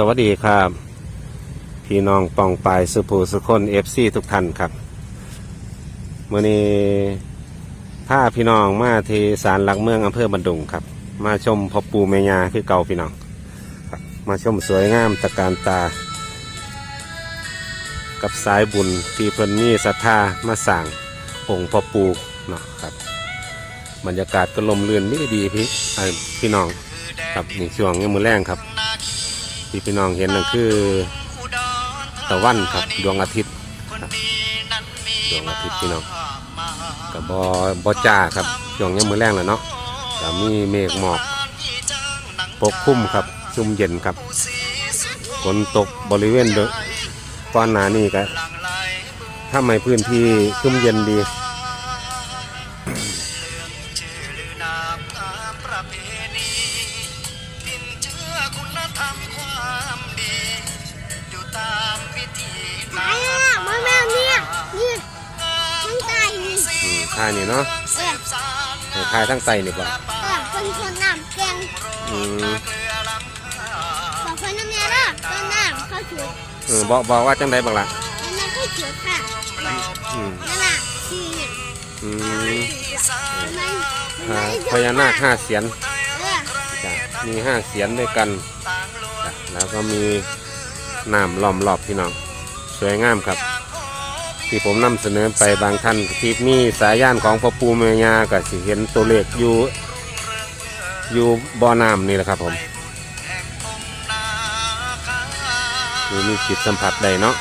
สวัสดีครับ พี่น้องปองปายสุภูสุคนเอฟซีทุกท่านครับเมื่อนี้พาพี่น้องมาที่ศาลหลักเมืองอำเภอบันดุงครับ มาชมพ่อปู่แม่ยาคือเก่าพี่น้องมาชมสวยงามตะการตา กับสายบุญที่เพิ่นมีศรัทธามาสั่งองค์พ่อปูเนาะครับ บรรยากาศก็ลมเรือนนี่ดีพี่พี่น้องครับนี่ช่วงนี้มือแรงครับ ที่พี่น้องเห็นนั่นคือตะวันครับดวงอาทิตย์ดวงอาทิตย์พี่น้องกับบอบอจ้าครับช่วงนี้มือแรงแล้วเนาะก็มีเมฆหมอกปกคลุมครับชุ่มเย็นครับฝนตกบริเวณเดอะก้อนหนานี่ก็ถ้าไม่พื้นที่ชุ่มเย็นดี ตามวิธีไหนอะมาแม่เนี่ยนี่ทั้งใจนี่ท่านี่เนาะเออท่าทั้งไตนี่บ่เออคนคนน้ำแกงอืมบอกคนน้ำเนี่ยละต้นน้ำข้าฉุดเออบอกบอกว่าจังไดบังล่ะต้นน้ำเข้าฉุดค่ะอืมนั่นน่ะคือเนี่ยอืมมันมันอ่าไม่พญานาคห้าเสียนมีห้าเสียนด้วยกัน แล้วก็มี น้ำล้อมรอบพี่น้อง สวยงามครับ ที่ผมนำเสนอไปบางท่านที่มีสายย่านของพ่อปู่แม่ยาก็สิเห็นตัวเลขอยู่อยู่บ่อน้ำนี่แหละครับผมคือมีจิตสัมผัสได้เนาะ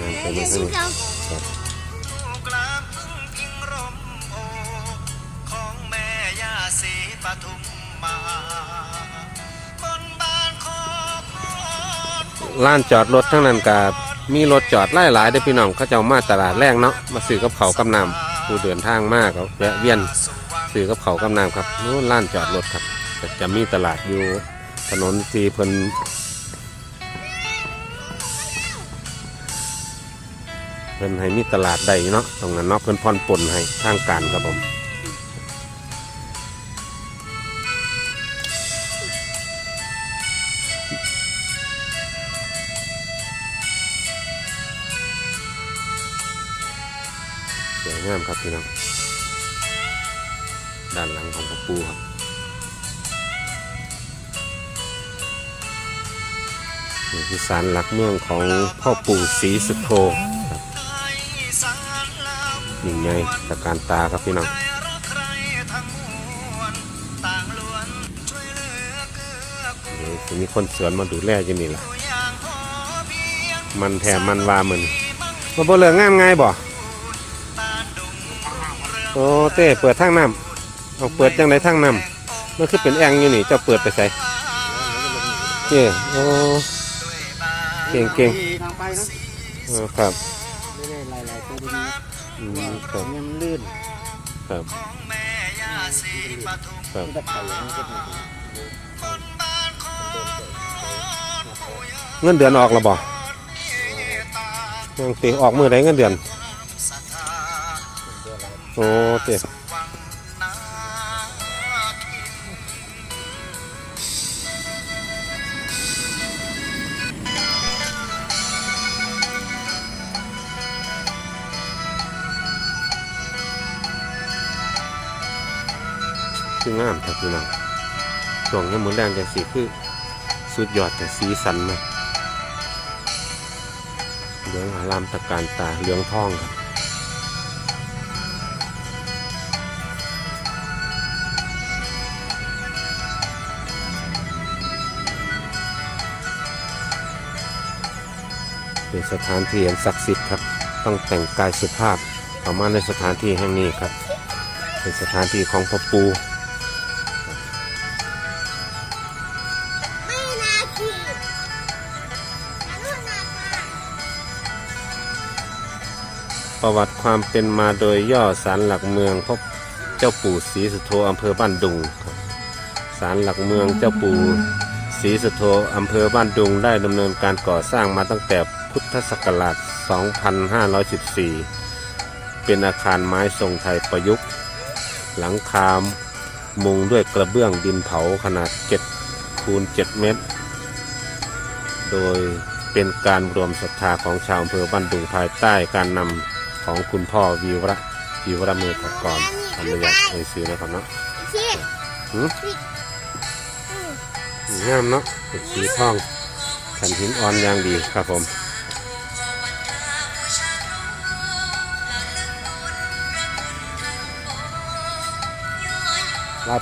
นั่นเป็นจะยังไงชื่อเขาครั ลานจอดรถทั้งนั้นกับมีรถจอดไล่หลายได้พี่น้องเขาเจ้ามาตลาดแรงเนาะมาซื้อกับเขากับน้ำผู้เดินทางมากก็แวะเวียนซื้อกับเขากับน้ำครับนู้นลานจอดรถครับจะมีตลาดอยู่ถนนที่เพิ่นเพิ่นให้มีตลาดใดเนาะตรงนั้นเนาะเพิ่นพรปนให้ทางการครับผม ครับพี่น้องด้านหลังของพ่อปูครับนี่คือศาลหลักเมืองของพ่อปู่ศรีสุโธครับยิ่งใหญ่ตะการตาครับพี่น้องใครรักใคนเหลือเกื้อกูลเดี๋ยวสิมีคนสวนมาดูแลอยู่นี่ล่ะมันแถมมันว่ามันมาบ่เลืองงามไงายบ่ โอ้เต้เปิดทางน้ำเอาเปิดจังไดทางน้ำมันคือเป็นแองอยู่นี่เจ้าเปิดไปใส่เจ้โอ้เก่งเก่งทางไปเนาะเออครับไม่ได้หลายๆตัวดีอืมครับๆยังลื่นครับครับตะไคร้มันก็ดีเงินเดือนออกแล้วบ่ยังติออกมือไดเงินเดือน โอ้เคคืองามครับพี่น้องช่วงนี้หมือแรงจังสีคือสุดยอดแต่สีสันมากเหลืองอารามตะการตาเหลืองทองครับ เป็นสถานที่อันศักดิ์สิทธิ์ครับ ต้องแต่งกายสุภาพเข้ามาในสถานที่แห่งนี้ครับ เป็นสถานที่ของพ่อปู่ประวัติความเป็นมาโดยย่อศาลหลักเมืองพบเจ้าปู่ศรีสุโธอำเภอบ้านดุงครับศาลหลักเมืองเจ้าปู่ศรีสุโธอำเภอบ้านดุงได้ดำเนินการก่อสร้างมาตั้งแต่ พุทธศักราช 2514 เป็นอาคารไม้ทรงไทยประยุกต์ หลังคามมุงด้วยกระเบื้องดินเผาขนาด 7 คูณ 7 เมตร โดยเป็นการรวมศรัทธาของชาวอำเภอบ้านดุงภายใต้การนำของคุณพ่อวีวระวีวระเมธกรอนุญาตเอ่ยชื่อนะครับเนาะชี้หืมงามเนาะเป็นสีทองแผ่นหินอ่อนอย่างดีครับผม ลา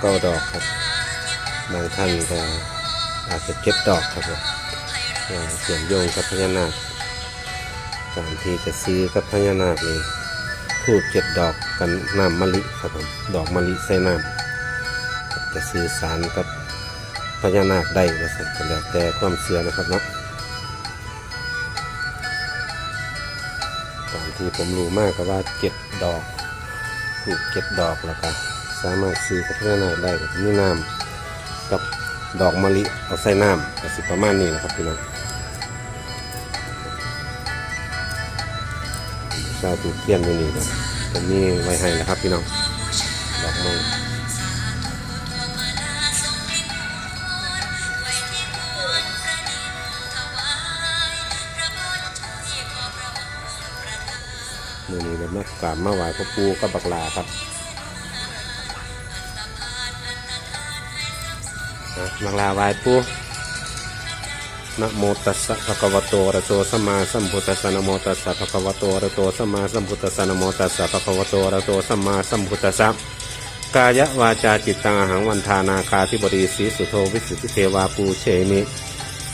เก้าดอกครับ บางท่านก็อาจจะเก็บดอกครับผมเสียงโยงกับพญานาคการที่จะซื้อกับพญานาคนี่ทูบเจ็ดดอกกันน้ำมะลิครับผมดอกมะลิใส่น้ำจะสื่อสารกับพญานาคได้ก็สักแล้วแต่ความเชื่อนะครับเนาะตามที่ผมรู้มากก็ว่าเจ็ดดอกถูกเจ็ดดอกแล้วก็ สามารถซื้อกับพญานาได้กับมีน้ำกับดอกมะลิเอาใส่น้ำก็สิประมาณนี้นะครับพี่น้องชาวถูเทียนอยู่นี่ครับผมมีไว้ให้แล้วครับพี่น้องดอกไม้มือนี้เป็นมากราบมาไหว้พ่อปู่กับบักลาครับ อะบักลาไหว้ปู่นะโมตัสสะภะคะวะโตอะระโตสัมมาสัมพุทธัสสะนะโมตัสสะภะคะวะโตอะระโตสัมมาสัมพุทธัสสะนะโมตัสสะภะคะวะโตอะระโตสัมมาสัมพุทธัสสะกายวาจาจิตตังอหังวันทานาคาธิบดีสีสุโธวิสุทธิเทวาปูเชมิ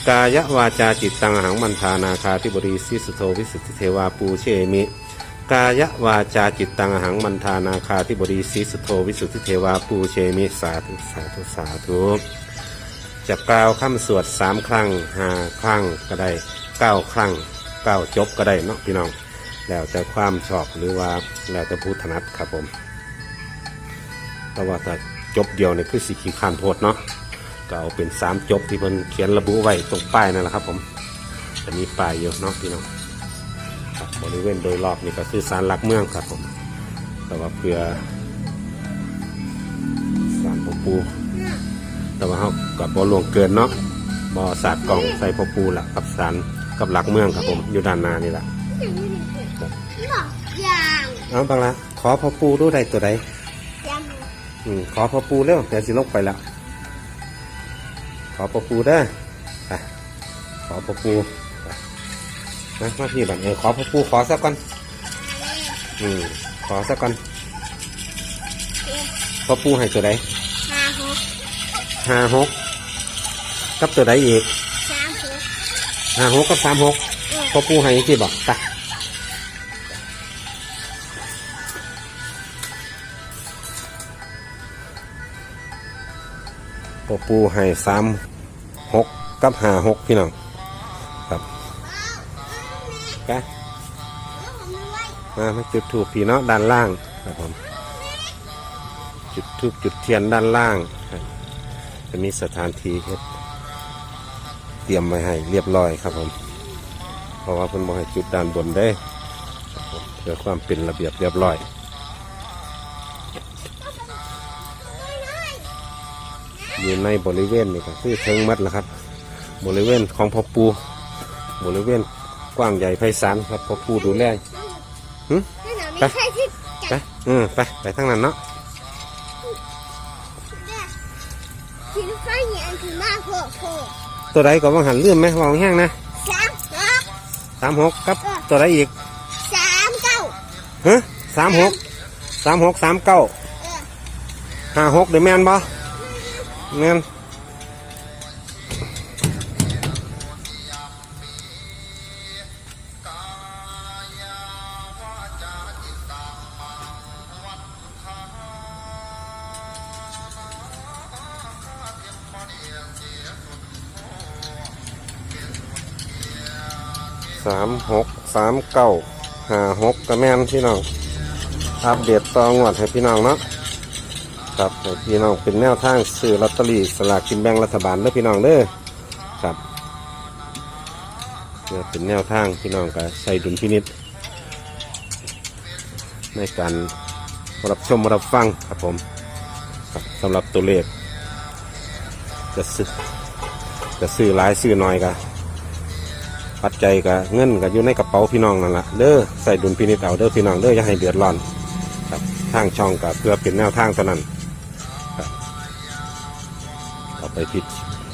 กายวาจาจิตตังหังมันทานาคาธิบดีสีสุโธวิสุทธิเทวาปูเชมิ กายวาจาจิตตังหังมันทานาคาธิบดีสีสุโธวิสุทธิเทวาปูเชมิ สาธุสาธุสาธุ จะกล่าวคำสวดสามครั้งห้าครั้งก็ได้เก้าครั้งเก้าจบก็ได้เนาะพี่น้อง แล้วแต่ความชอบหรือว่าแล้วแต่ผู้ถนัดครับผม แต่ว่าถ้าจบเดียวเนี่ยคือสิขีขานโพดเนาะก็เอาเป็นสามจบที่เพิ่นเขียนระบุไว้ตรงป้ายนั่นแหละครับผมจะมีป้ายอยู่เนาะพี่น้องครับบริเวณโดยรอบนี่ก็คือสารหลักเมืองครับผม แต่ว่าเพื่อสารพ่อปู แต่ว่าเขากับบอลวงเกินเนาะบอสาดกล่องใส่พ่อปูล่ะกับสารกับหลักเมืองครับผมอยู่ด้านหน้านี่แหละบอกอย่างเอาบังละขอพ่อปูดูได้ตัวใดอย่างอืมขอพ่อปูเร็วเดี๋ยวสิลงไปแล้วขอพ่อปูได้อไปขอพ่อปูไปนะมาพี่บัดเออขอพ่อปูขอสักก่อนอืมขอสักก่อนพ่อปูให้ตัวใดห้าหก ห้าหกกับตัวใดอีกสามหกห้าหกกับสามหกพ่อปูให้ที่บอกตะพ่อปูให้สามหกกับห้าหกพี่น้องครับไปผมรวยมามาจุดถูกพี่เนาะด้านล่างครับผมจุดทูบจุดเทียนด้านล่างครับ จะมีสถานที่เฮ็ดเตรียมไว้ให้เรียบร้อยครับผม เพราะว่าเพิ่นบอกให้จุดด้านบนได้ครับผมเพื่อความเป็นระเบียบเรียบร้อยอยู่ในบริเวณนี่ก็คือเทิงมัดแล้วครับ บริเวณของพ่อปู บริเวณกว้างใหญ่ไพศาลครับพ่อปู่ดูแลนั่นน่ะไม่ใช่ที่ไปเออไปไปทางนั้นเนาะ ตัวใดก็ว่างหันเลื่อมไหมวางแห้งนะสามสองสามหกครับ ตัวใดอีกสามเก้าฮะสามหกสามหกสามเก้าเออห้าหกเดี๋ยวแม่นบ่แม่น หกสามเก้าห้าหกกระแมนพี่น้อง อัปเดตต่องวดให้พี่น้องเนาะครับให้พี่น้องเป็นแนวทางซื้อลอตเตอรี่สลากกินแบ่งรัฐบาลเด้อพี่น้องเด้อครับเนี่ยเป็นแนวทางพี่น้องก็ใส่ดุลพินิษในการรับชมรับฟังครับผมบสำหรับตัวเลขจะซื้อจะซื้อหลายซื้อน้อยก็ ปัจจัยกับเงินก็อยู่ในกระเป๋าพี่น้องนั่นแหละเด้อใส่ดุลพินิจเอาเด้อพี่น้องเด้ออย่าให้เดือดร้อนครับทางช่องก็เพื่อเป็นแนวทางเท่านั้นครับเอาไปพิจ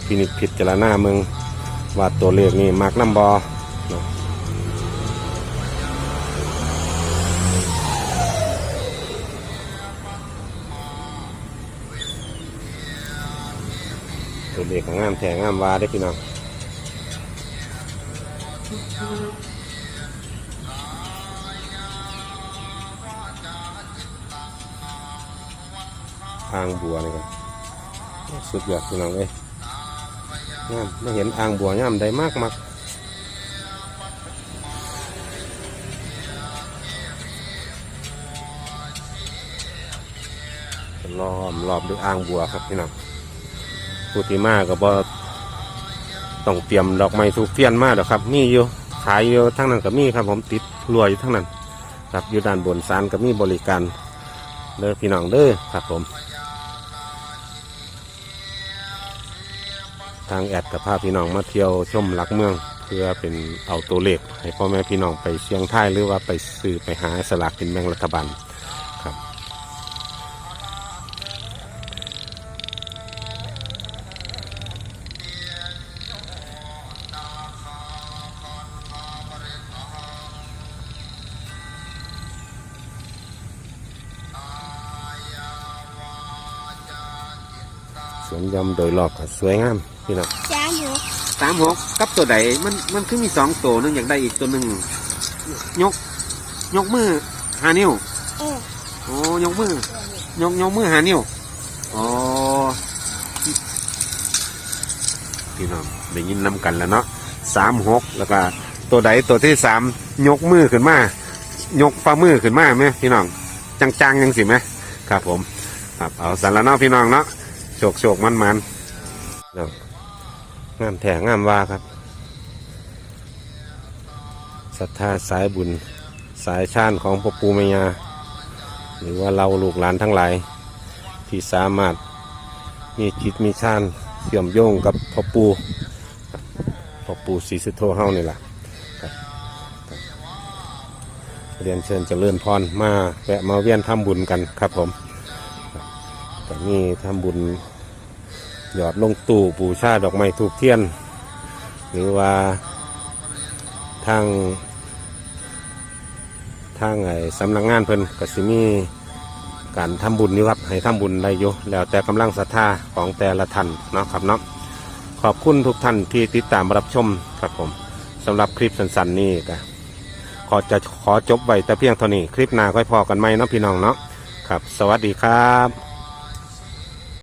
พินิจพิจารณาเมืองว่าตัวเลขนี่มากน้ำบอเนาะตัวเลขของงามแถงงามวาได้พี่น้อง อ่างบัวนี่กันสุดยอดพี่น้องเอ้ยงามไม่เห็นอ่างบัวงามใดมากมากล้อมรอบด้วยอ่างบัวครับพี่น้องผู้ที่มาก็บ่ ต้องเตรียมดอกไม้ทูกเทียนมาดอกครับ มีอยู่ขายอยู่ทั้งนั้นก็มีครับ ผมติดรวยอยู่ทั้งนั้น ครับอยู่ด้านบนศาลก็มีบริการเด้อพี่น้องเด้อครับผม ทางแอดกับพาพี่น้องมาเที่ยวชมหลักเมือง เพื่อเป็นเอาตัวเลขให้พ่อแม่พี่น้องไปเชียงท่ายหรือว่าไปซื้อไปหาสลากกินแบ่งรัฐบาล สวนยำโดยรอบก็สวยงามพี่น้องสามหกสามหกกับตัวใดมันมันคือมีสองตัวหนึงอยากได้อีกตัวหนึ่งยก ยกมือหานิ้วเออโอ้ยกมือยกยกมือหานิ้วอ๋อพี่น้องได้ยินนำกันแล้วเนาะสามหกแล้วก็ตัวใดตัวที่สามยกมือขึ้นมายกฝ่ามือขึ้นมาไหมพี่น้องจังๆยังสิไหมครับผมครับเอาสารเนาะพี่น้องเนาะ โชคโชคมันมันๆเนาะงามแถงามว่าครับศรัทธาสายบุญสายชาญของพ่อปูแม่ยาหรือว่าเราลูกหลานทั้งหลาย ที่สามารถมีจิตมีชาญเชื่อมโยงกับพ่อปูพ่อปูศรีสุโธเฮานี่แหละเรียนเชิญเจริญพรมาแวะมาเวียนทำบุญกันครับผมครับก็มีทำบุญ หยอดลงตู่ปูชาดอกไม้ทูบเทียน หรือว่าทางทางไอ้สำนักงานเพิ่นก็สิมีการทำบุญนี่ครับให้ทำบุญได้อยู่แล้วแต่กำลังศรัทธาของแต่ละท่านเนาะครับเนาะขอบคุณทุกท่านที่ติดตามรับชมครับผมสำหรับคลิปสั้นๆนี้ก็ขอจะขอจบไว้แต่เพียงเท่านี้คลิปหน้าค่อยพอกันไหมเนาะพี่น้องเนาะครับ สวัสดีครับ